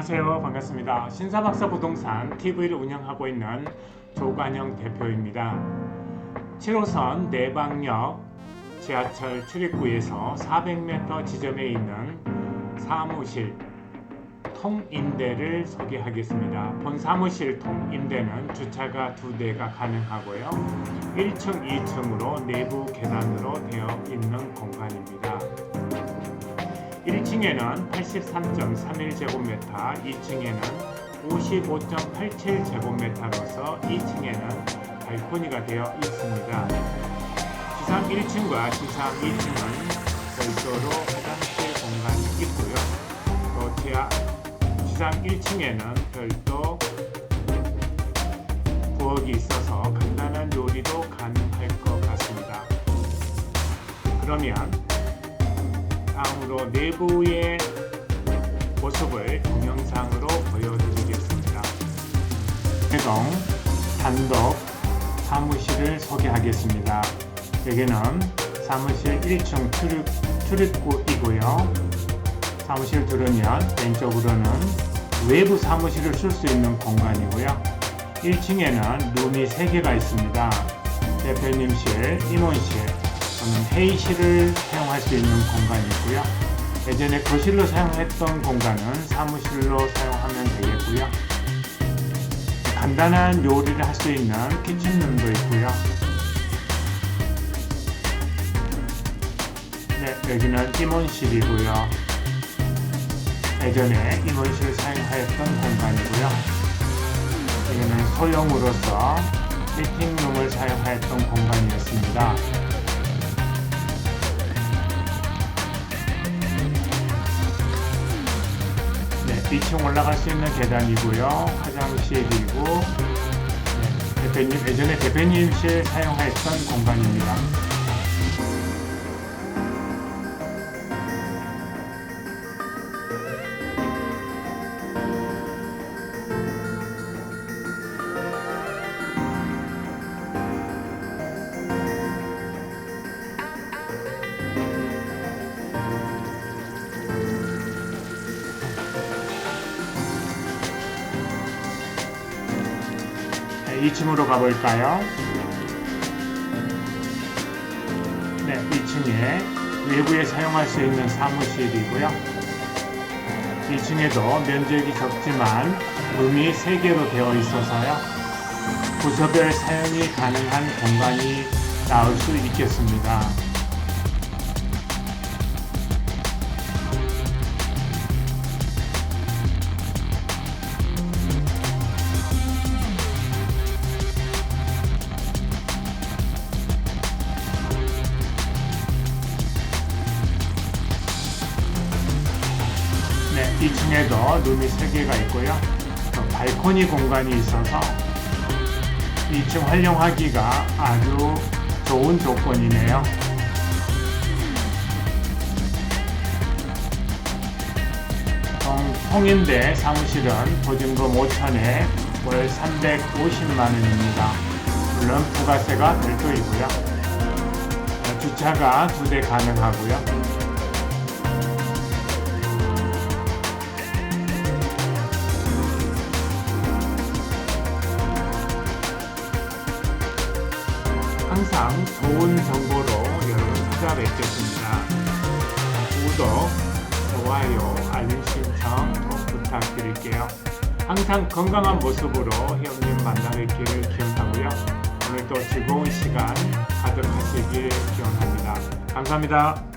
안녕하세요. 반갑습니다. 신사박사 부동산 TV를 운영하고 있는 조관영 대표입니다. 7호선 내방역 지하철 출입구에서 400m 지점에 있는 사무실 통임대를 소개하겠습니다. 본 사무실 통임대는 주차가 두 대가 가능하고요. 1층, 2층으로 내부 계단으로 되어 있는 공간입니다. 1층에는 83.31제곱미터, 2층에는 55.87제곱미터로서 2층에는 발코니가 되어 있습니다. 지상 1층과 지상 2층은 별도로 화장실 공간이 있고요. 또 지하, 지상 1층에는 별도 부엌이 있어서 간단한 요리도 가능할 것 같습니다. 그러면 다음으로 내부의 모습을 동영상으로 보여드리겠습니다. 해동 단독 사무실을 소개하겠습니다. 여기는 사무실 1층 출입, 출입구이고요. 사무실 들으면 왼쪽으로는 외부 사무실을 쓸 수 있는 공간이고요. 1층에는 룸이 3개가 있습니다. 대표님실, 임원실, 또는 회의실을 사용할 수 있는 공간이 있고요. 예전에 거실로 사용했던 공간은 사무실로 사용하면 되겠고요. 간단한 요리를 할 수 있는 키친룸도 있고요. 네, 여기는 임원실이고요. 예전에 임원실을 사용하였던 공간이고요. 여기는 소형으로서 미팅룸을 사용하였던 공간이었습니다. 2층 올라갈 수 있는 계단이고요. 화장실이고 네, 대표님 예전에 대표님실 사용했던 공간입니다. 2층으로 가볼까요? 네, 2층에 외부에 사용할 수 있는 사무실이고요. 2층에도 면적이 적지만 룸이 3개로 되어 있어서요. 부서별 사용이 가능한 공간이 나올 수 있겠습니다. 2층에도 룸이 3개가 있고요. 또 발코니 공간이 있어서 2층 활용하기가 아주 좋은 조건이네요. 통- 통인대 사무실은 보증금 5천에 월 350만 원입니다. 물론 부가세가 별도이고요. 주차가 두 대 가능하고요. 항상 좋은 정보로 여러분 찾아뵙겠습니다. 구독, 좋아요, 알림 신청 꼭 부탁드릴게요. 항상 건강한 모습으로 회원님 만나뵙기를 기원하고요. 오늘도 즐거운 시간 가득하시길 기원합니다. 감사합니다.